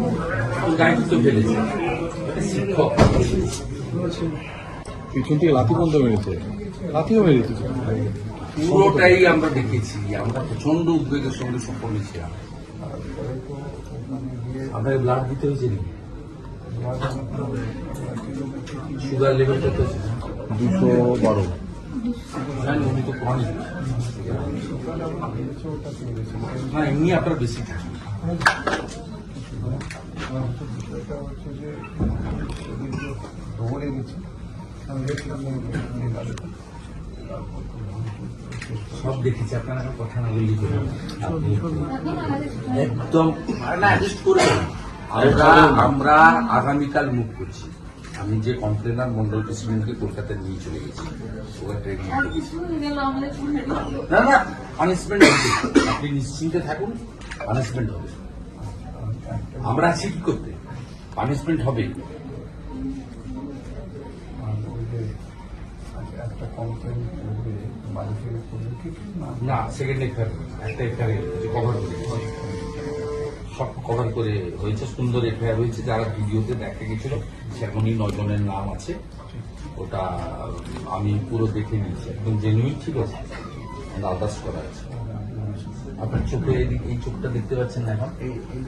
তো তো ফেলেছে। শিক্ষক। পিছন থেকে লাথি বন্ধ মেরেছে। লাথিও মেরেছে। পুরোটাই আমরা দেখেছি। আমরা প্রচণ্ড উদ্বেগের সঙ্গে সম্পন্ন ছিলাম আপনাকে ব্লাড দিতে হয়েছে সুগার লেভেল কত আছে? দুশো বারো। জানি উনি তো ক্রনিক না এমনি আপনার বেশি থাকে দৌড়ে গেছি আমি দেখলাম সব দেখেছি, আপনারা কথা না। আপনি একদম। আমরা আগামীকাল মুখ করছি আমি যে কমপ্লেনার মন্ডল প্রেসিডেন্টকে কলকাতায় নিয়ে চলে গেছি না না পানিশমেন্ট আপনি নিশ্চিন্তে থাকুন পানিশমেন্ট হবে আমরা আছি কি করতে? পানিশমেন্ট হবে না? সেকেন্ড এফআর একটা এফআর কভার করে সব কভার করে হয়েছে সুন্দর এফআইআর হয়েছে যারা ভিডিওতে দেখা গেছিল সেমনই নয় জনের নাম আছে। ওটা আমি পুরো দেখে নিয়েছি একদম জেনুইন ছিল আদার্স করা আছে। আপনার চোখে এই চোখটা দেখতে পাচ্ছেন না এখন? এই এই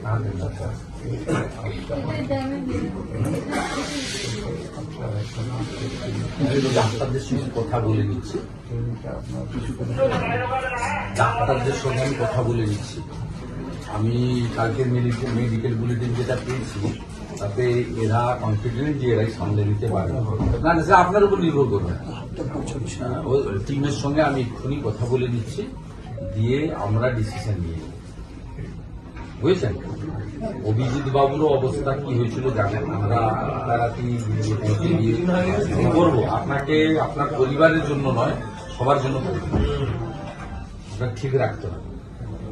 আচ্ছা ডাক্তারদের সঙ্গে কথা বলে নিচ্ছি। ডাক্তারদের সঙ্গে আমি কথা বলে নিচ্ছি। আমি কালকে মেডিকেল মেডিকেল বুলেটিন যেটা পেয়েছি তাতে এরা কনফিডেন্ট যে এরাই সামলে নিতে পারবে। না আপনার উপর নির্ভর করবে। হ্যাঁ, টিমের সঙ্গে আমি এক্ষুনি কথা বলে নিচ্ছি। দিয়ে আমরা ডিসিশন নিয়ে। বুঝেছেন? অভিজিৎ বাবুরও অবস্থা কি হয়েছিল জানেন? আমরা করব? আপনাকে আপনার পরিবারের জন্য নয়, সবার জন্য করব। ঠিক রাখতে হবে।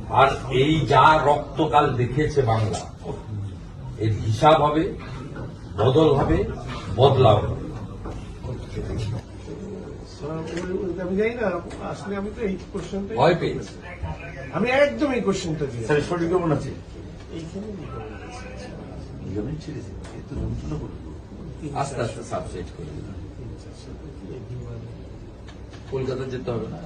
আর এই যা রক্তকাল দেখেছে বাংলা, এর হিসাব হবে, বদল হবে, বদলাও। হবে। আমি জানি না আসলে আমি তো এই কোশ্চেনটা ভয় পেয়েছে আমি একদম এই কোশ্চেনটা দিয়ে স্যার শরীর কেমন আছে এইখানে লিগামেন্ট ছিঁড়েছে একটু যন্ত্রণা করবে। আস্তে আস্তে সাবসেট করে দিলাম কলকাতা যেতে হবে না?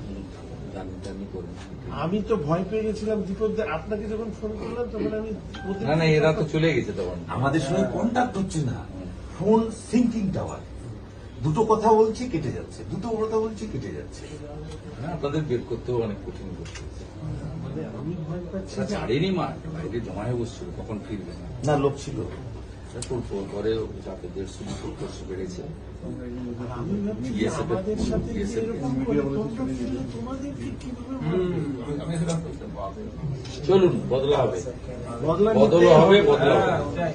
আমি তো ভয় পেয়ে গেছিলাম দীপক আপনাকে যখন ফোন করলাম তখন আমি না না এরা তো চলে গেছে তখন। আমাদের সঙ্গে কন্ট্যাক্ট হচ্ছে না। ফোন সিঙ্কিং টাওয়ার দুটো কথা বলছি কেটে যাচ্ছে। দুটো কথা বলছি কেটে যাচ্ছে। হ্যাঁ আপনাদের বের করতেও অনেক কঠিন করতে মানে ছাড়েনি মাঠ বাইরে জমা হয়ে বসছিল কখন ফিরবে? না লোক ছিল। পরে যাতে দেড়শো সত্তরশো বেড়েছে। মারবে? চলুন বদলা হবে। বদলা হবে বদলা হবে।